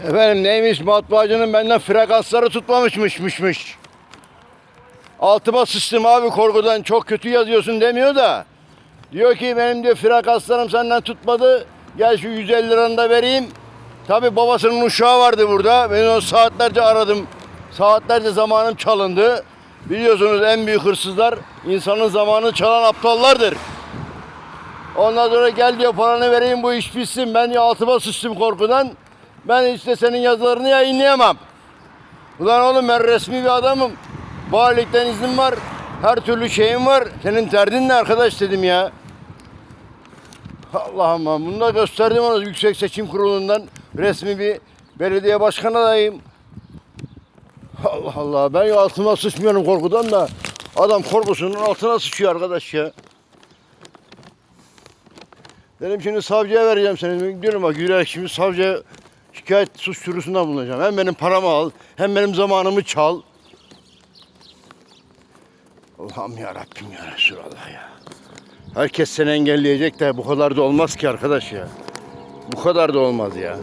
Efendim neymiş matbaacının benden frekansları tutmamışmışmışmış. Altıma sıçtım abi korkudan çok kötü yazıyorsun demiyor da. Diyor ki benim diyor frekanslarım senden tutmadı. Gel şu 150 liranı da vereyim. Tabi babasının uşağı vardı burada. Ben onu saatlerce aradım. Saatlerce zamanım çalındı. Biliyorsunuz en büyük hırsızlar insanın zamanını çalan aptallardır. Ondan sonra gel diyor paranı vereyim bu iş bitsin. Ben diyor altıma sıçtım korkudan. Ben işte senin yazılarını yayınlayamam. Ulan oğlum ben resmi bir adamım. Valilikten iznim var. Her türlü şeyim var. Senin derdin ne arkadaş dedim ya. Allah'ım ben bunu da gösterdim ona Yüksek Seçim Kurulu'ndan resmi bir belediye başkan adayım. Allah Allah ben altıma sıçmıyorum korkudan da adam korkusunun altına sıçıyor arkadaş ya. Dedim şimdi savcıya vereceğim seni. Diyorum bak yürüyerek şimdi savcıya şikayet suç duyurusunda bulunacağım. Hem benim paramı al hem benim zamanımı çal. Allah'ım ya Rabbim ya Resulallah ya. Herkes seni engelleyecek de bu kadar da olmaz ki arkadaş ya. Bu kadar da olmaz ya.